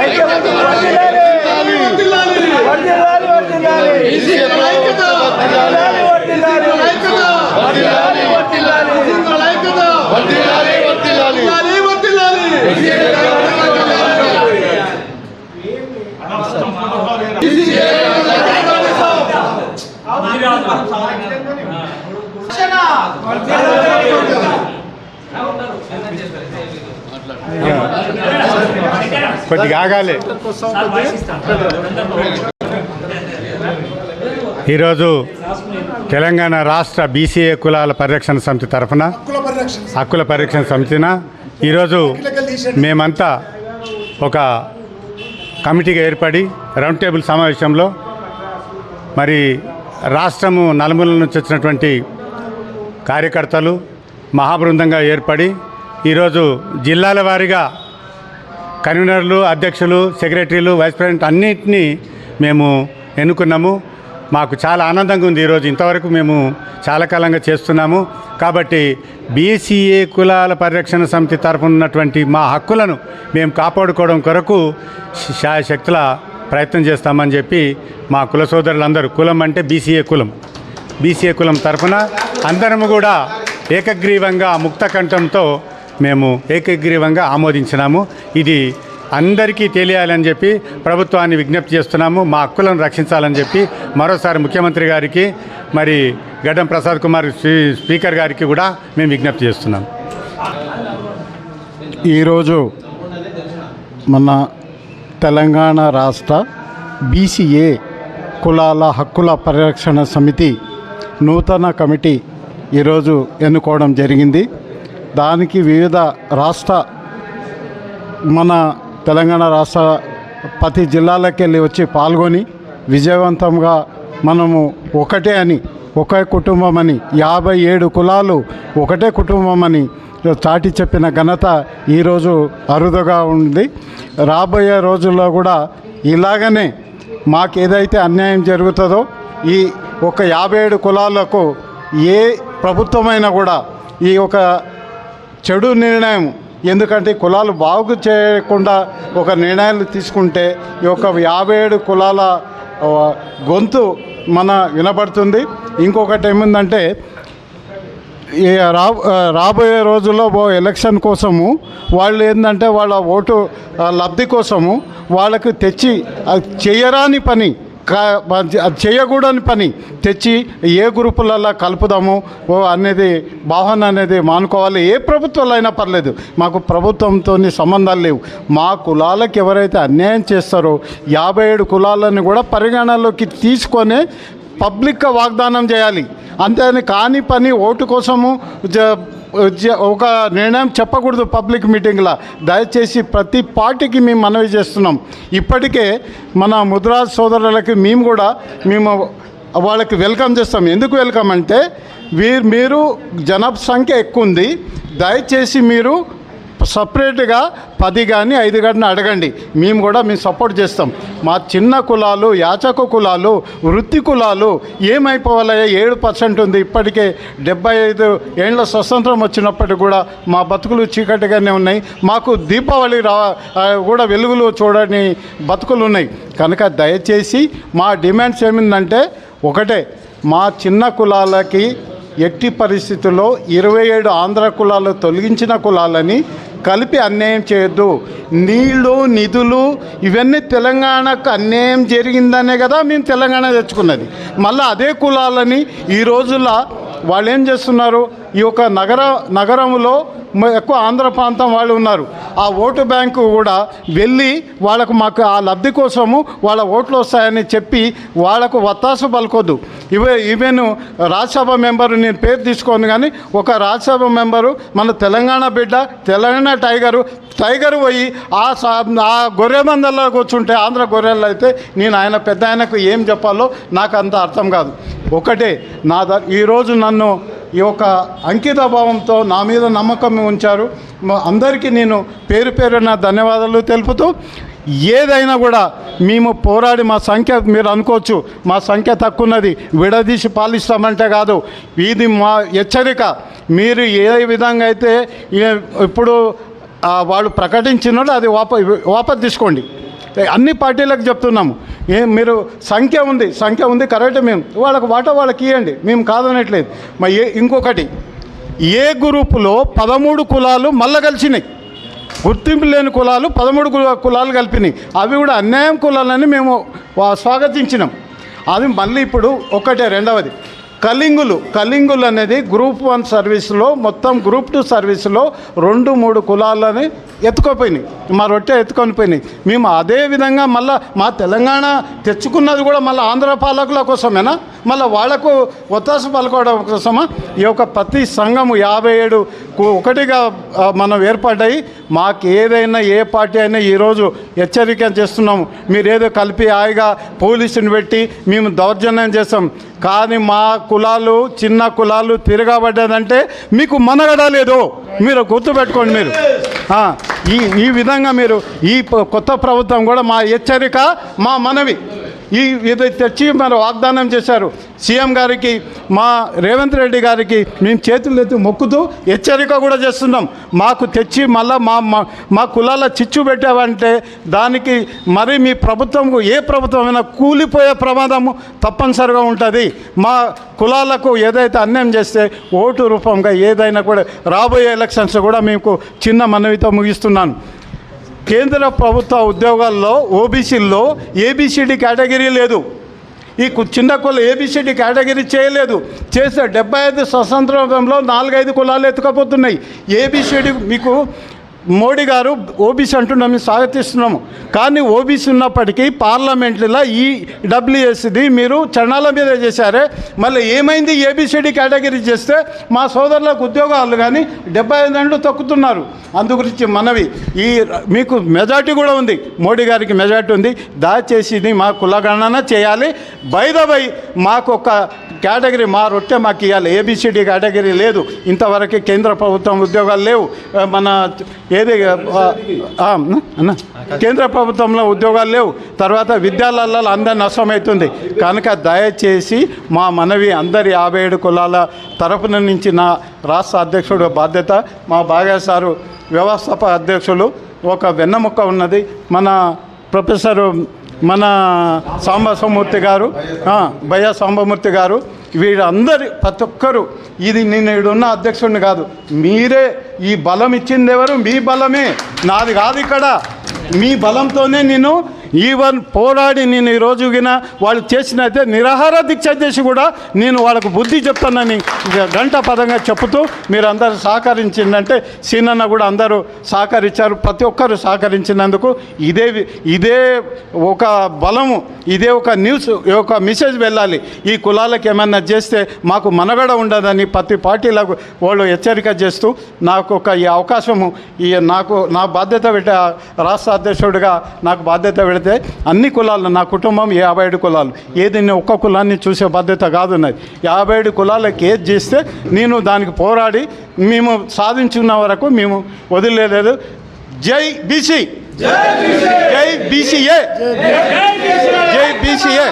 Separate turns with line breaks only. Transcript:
ಐಕ್ಯ
కొద్దిగా ఆగాలి. ఈరోజు తెలంగాణ రాష్ట్ర బీసీఏ కులాల పరిరక్షణ సమితి తరఫున
హక్కుల పరిరక్షణ
సమితిన ఈరోజు మేమంతా ఒక కమిటీగా ఏర్పడి రౌండ్ టేబుల్ సమావేశంలో మరి రాష్ట్రము నలుమూలల నుంచి వచ్చినటువంటి కార్యకర్తలు మహాబృందంగా ఏర్పడి ఈరోజు జిల్లాల వారీగా కన్వీనర్లు అధ్యక్షులు సెక్రటరీలు వైస్ ప్రెసిడెంట్ అన్నింటినీ మేము ఎన్నుకున్నాము. మాకు చాలా ఆనందంగా ఉంది ఈరోజు. ఇంతవరకు మేము చాలా కాలంగా చేస్తున్నాము. కాబట్టి బీసీఏ కులాల పరిరక్షణ సమితి తరఫున ఉన్నటువంటి మా హక్కులను మేము కాపాడుకోవడం కొరకు శాయశక్తుల ప్రయత్నం చేస్తామని చెప్పి మా కుల సోదరులందరూ కులం అంటే బీసీఏ కులం. బీసీఏ కులం తరఫున అందరము కూడా ఏకగ్రీవంగా ముక్త కంఠంతో మేము ఏకగ్రీవంగా ఆమోదించినాము. ఇది అందరికీ తెలియాలని చెప్పి ప్రభుత్వాన్ని విజ్ఞప్తి చేస్తున్నాము. మా హక్కులను రక్షించాలని చెప్పి మరోసారి ముఖ్యమంత్రి గారికి మరి గడ్డం ప్రసాద్ కుమార్ స్పీ- స్పీకర్ గారికి కూడా మేము విజ్ఞప్తి చేస్తున్నాం.
ఈరోజు మన తెలంగాణ రాష్ట్ర బీసీఏ కులాల హక్కుల పరిరక్షణ సమితి నూతన కమిటీ ఈరోజు ఎన్నుకోవడం జరిగింది. దానికి వివిధ రాష్ట్ర మన తెలంగాణ రాష్ట్ర ప్రతి జిల్లాలకు వెళ్ళి వచ్చి పాల్గొని విజయవంతంగా మనము ఒకటే అని ఒకే కుటుంబం అని యాభై ఏడు కులాలు ఒకటే కుటుంబం అని చాటి చెప్పిన ఘనత ఈరోజు అరుదుగా ఉంది. రాబోయే రోజుల్లో కూడా ఇలాగనే మాకు ఏదైతే అన్యాయం జరుగుతుందో ఈ ఒక యాభై ఏడు కులాలకు ఏ ప్రభుత్వమైనా కూడా ఈ ఒక చెడు నిర్ణయం. ఎందుకంటే కులాలు బాగు చేయకుండా ఒక నిర్ణయాలు తీసుకుంటే ఈ యొక్క యాభై ఏడు కులాల గొంతు మన వినపడుతుంది ఇంకొకటి ఏముందంటే ఈ రా రాబోయే రోజుల్లో ఓ ఎలక్షన్ కోసము వాళ్ళు ఏంటంటే వాళ్ళ ఓటు లబ్ధి కోసము వాళ్ళకు తెచ్చి అది చేయరాని పని అది చేయకూడని పని తెచ్చి ఏ గ్రూపులలో కలుపుదాము ఓ అనేది భావన అనేది మానుకోవాలి ఏ ప్రభుత్వాలు అయినా పర్లేదు. మాకు ప్రభుత్వంతో సంబంధాలు లేవు. మా కులాలకు ఎవరైతే అన్యాయం చేస్తారో యాభై ఏడు కులాలను కూడా పరిగణలోకి తీసుకొని పబ్లిక్గా వాగ్దానం చేయాలి. అంతేని కాని పని ఓటు కోసము జ- ఒక నిర్ణయం చెప్పకూడదు పబ్లిక్ మీటింగ్లో. దయచేసి ప్రతి పార్టీకి మేము మనవి చేస్తున్నాం. ఇప్పటికే మన ముద్రాజ్ సోదరులకి మేము కూడా మేము వాళ్ళకి వెల్కమ్ చేస్తాం. ఎందుకు వెల్కమ్ అంటే వీరు మీరు జనాభా సంఖ్య ఎక్కువ ఉంది దయచేసి మీరు సపరేట్గా పది కానీ ఐదు కానీ అడగండి. మేము కూడా మేము సపోర్ట్ చేస్తాం. మా చిన్న కులాలు యాచక కులాలు వృత్తి కులాలు ఏమైపోవాలయ్యా? ఏడు పర్సెంట్ ఉంది. ఇప్పటికే డెబ్బై ఐదు ఏండ్ల స్వతంత్రం వచ్చినప్పటికి కూడా మా బతుకులు చీకటిగానే ఉన్నాయి. మాకు దీపావళి రా కూడా వెలుగులు చూడని బతుకులు ఉన్నాయి. కనుక దయచేసి మా డిమాండ్స్ ఏమిందంటే ఒకటే మా చిన్న కులాలకి ఎట్టి పరిస్థితుల్లో ఇరవై ఏడు ఆంధ్ర కులాలు తొలగించిన కులాలని కలిపి అన్యాయం చేయొద్దు. నీళ్ళు నిధులు ఇవన్నీ తెలంగాణకు అన్యాయం జరిగిందనే కదా మేము తెలంగాణ తెచ్చుకున్నది. మళ్ళీ అదే కులాలని ఈ రోజుల్లో వాళ్ళు ఏం చేస్తున్నారు? ఈ యొక్క నగర నగరంలో ఎక్కువ ఆంధ్ర ప్రాంతం వాళ్ళు ఉన్నారు. ఆ ఓటు బ్యాంకు కూడా వెళ్ళి వాళ్ళకు మాకు ఆ లబ్ధి కోసము వాళ్ళ ఓట్లు వస్తాయని చెప్పి వాళ్ళకు వత్తాసు పలుకోద్దు. ఇవే ఈవెన్ రాజ్యసభ మెంబరు నేను పేరు తీసుకోను కానీ ఒక రాజ్యసభ మెంబరు మన తెలంగాణ బిడ్డ తెలంగాణ టైగరు టైగర్ పోయి ఆ ఆ గొర్రె మందల్లో కూర్చుంటే ఆంధ్ర గొర్రెల్లో అయితే నేను ఆయన పెద్ద ఆయనకు ఏం చెప్పాలో నాకు అంత అర్థం కాదు. ఒకటే. నా ద ఈరోజు నన్ను ఈ యొక్క అంకిత భావంతో నా మీద నమ్మకం ఉంచారు. అందరికీ నేను పేరు పేరున ధన్యవాదాలు తెలుపుతూ ఏదైనా కూడా మేము పోరాడి మా సంఖ్య మీరు అనుకోవచ్చు మా సంఖ్య తక్కువన్నది విడదీసి పాలిస్తామంటే కాదు. ఇది మా హెచ్చరిక. మీరు ఏ విధంగా అయితే ఇప్పుడు వాళ్ళు ప్రకటించినట్టు అది వాప వాపస్ తీసుకోండి. అన్ని పార్టీలకు చెప్తున్నాము. ఏ మీరు సంఖ్య ఉంది సంఖ్య ఉంది కరెక్ట్ మేము. వాళ్ళకి వాటా వాళ్ళకి ఇవ్వండి మేము కాదనట్లేదు. మా ఏ ఇంకొకటి ఏ గ్రూపులో పదమూడు కులాలు మళ్ళా కలిసినాయి? గుర్తింపు లేని కులాలు పదమూడు కులాలు కలిపినాయి. అవి కూడా అన్యాయం కులాలని మేము స్వాగతించినాం. అది మళ్ళీ ఇప్పుడు ఒకటే రెండవది. కలింగులు కలింగులు అనేది గ్రూప్ వన్ సర్వీస్లో మొత్తం గ్రూప్ టూ సర్వీస్లో రెండు మూడు కులాలని ఎత్తుకోపోయినాయి. మా రొట్టె ఎత్తుకొని పోయినాయి. మేము అదే విధంగా మళ్ళీ మా తెలంగాణ తెచ్చుకున్నది కూడా మళ్ళీ ఆంధ్ర పాలకుల కోసమేనా? మళ్ళీ వాళ్ళకు ఒత్తాస పలుకోవడం కోసమా? ఈ యొక్క ప్రతి సంఘము యాభై ఏడు ఒకటిగా మనం ఏర్పడ్డాయి మాకు ఏదైనా ఏ పార్టీ అయినా ఈరోజు హెచ్చరిక చేస్తున్నాము. మీరేదో కలిపి హాయిగా పోలీసుని పెట్టి మేము దౌర్జన్యం చేస్తాం. కానీ మా కులాలు చిన్న కులాలు తిరగబడ్డదంటే మీకు మనగడ లేదు. మీరు గుర్తుపెట్టుకోండి మీరు. ఈ ఈ విధంగా మీరు ఈ కొత్త ప్రభుత్వం కూడా మా హెచ్చరిక మా మనవి. ఈ ఇది తెచ్చి మరి వాగ్దానం చేశారు. సీఎం గారికి మా రేవంత్ రెడ్డి గారికి మేము చేతులు ఎత్తి మొక్కుతూ హెచ్చరిక కూడా చేస్తున్నాం. మాకు తెచ్చి మళ్ళా మా మా- మా కులాల చిచ్చు పెట్టావంటే దానికి మరి మీ ప్రభుత్వం ఏ ప్రభుత్వమైనా కూలిపోయే ప్రమాదము తప్పనిసరిగా ఉంటుంది. మా కులాలకు ఏదైతే అన్యాయం చేస్తే ఓటు రూపంగా ఏదైనా కూడా రాబోయే ఎలక్షన్స్ కూడా మీకు చిన్న మనవితో ముగిస్తున్నాను. కేంద్ర ప్రభుత్వ ఉద్యోగాల్లో ఓబీసీల్లో ఏబిసిడి కేటగిరీ లేదు. ఈ చిన్న కుల ఏబిసిడి కేటగిరీ చేయలేదు. చేస్తే డెబ్బై ఐదు స్వతంత్రంలో నాలుగైదు కులాలు ఎత్తుకపోతున్నాయి. ఏబిసిడి మీకు మోడీ గారు ఓబీసీ అంటున్నాం మేము స్వాగతిస్తున్నాము. కానీ ఓబీసీ ఉన్నప్పటికీ పార్లమెంట్లో ఈ డబ్ల్యూఎస్ది మీరు చరణాల మీద చేశారే. మళ్ళీ ఏమైంది ఏబిసిడి కేటగిరీ చేస్తే మా సోదరులకు ఉద్యోగాలు కానీ డెబ్బై ఐదు ఏళ్ళు తొక్కుతున్నారు. అందు గురించి మనవి. ఈ మీకు మెజార్టీ కూడా ఉంది. మోడీ గారికి మెజార్టీ ఉంది. దయచేసి ఇది మా కులగణన చేయాలి. బై ద బై మాకు ఒక కేటగిరీ మా రొట్టె మాకు ఇవ్వాలి ఏబిసిడి కేటగిరీ లేదు. ఇంతవరకు కేంద్ర ప్రభుత్వం ఉద్యోగాలు లేవు. మన ఏది కేంద్ర ప్రభుత్వంలో ఉద్యోగాలు లేవు. తర్వాత విద్యాలయాలలో అందరి నష్టమవుతుంది కనుక దయచేసి మా మనవి అందరి యాభై ఏడు కులాల తరపున నుంచి నా రాష్ట్ర అధ్యక్షుడు బాధ్యత మా బాగా సారు వ్యవస్థాపక అధ్యక్షులు ఒక వెన్నముక్క ఉన్నది. మన ప్రొఫెసరు మన సాంబసమూర్తి గారు భయ సాంబమూర్తి గారు వీరందరి ప్రతి ఒక్కరు ఇది నేను ఈడున్న అధ్యక్షుడిని కాదు మీరే ఈ బలం ఇచ్చింది ఎవరు? మీ బలమే. నాది కాదు ఇక్కడ. మీ బలంతోనే నేను ఈవెన్ పోరాడి నేను ఈ రోజు వాళ్ళు వాళ్ళు చేసినైతే నిరాహార దీక్ష చేసి కూడా నేను వాళ్ళకు బుద్ధి చెప్తానని గంట పదంగా చెప్తూ మీరు అందరూ సహకరించిందంటే సీనన్న కూడా అందరూ సహకరించారు. ప్రతి ఒక్కరు సహకరించినందుకు ఇదే ఇదే ఒక బలము ఇదే ఒక న్యూస్ ఒక మెసేజ్ వెళ్ళాలి. ఈ కులాలకు ఏమన్నా చేస్తే మాకు మనగడ ఉండదని ప్రతి పార్టీలకు వాళ్ళు హెచ్చరిక చేస్తూ నాకు ఒక ఈ అవకాశము ఈ నాకు నా బాధ్యత పెట్టే రాష్ట్ర అధ్యక్షుడిగా నాకు బాధ్యత పెడితే అన్ని కులాలు నా కుటుంబం యాభై ఏడు కులాలు. ఏది నేను ఒక్క కులాన్ని చూసే బాధ్యత కాదు నాది. యాభై ఏడు కులాలకు ఏది చేస్తే నేను దానికి పోరాడి మేము సాధించున్న వరకు మేము వదిలేదు జై బీసీ. జై బీసీఏ జై బీసీఏ.